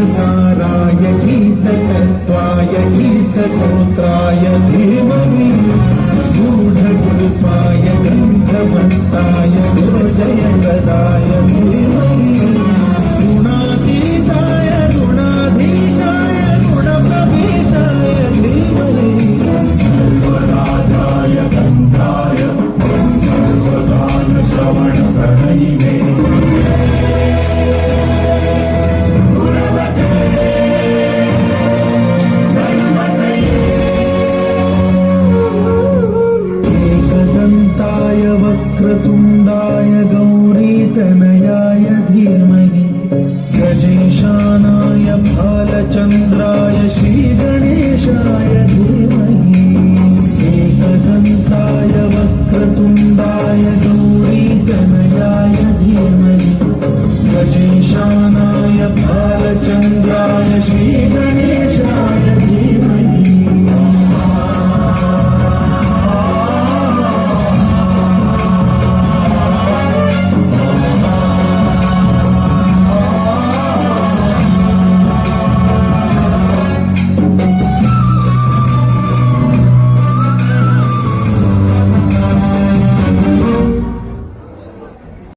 गीतसाराय गीततत्त्वाय गीतगोत्राय धीमहि। गूढगुल्फाय गन्धमत्ताय गुरुजयप्रदाय धीमहि। गुणातीताय गुणाधीशाय गुणप्रवेशाय धीमहि। सर्वराजाय गन्धाय य धीमहि गजेशानाय आलचन्द्राय श्रीगणेशाय धीमहि। एकदन्ताय वक्रतुण्डाय दूरी धीमहि। गजेशानाय आलचन्द्राय श्रीगणे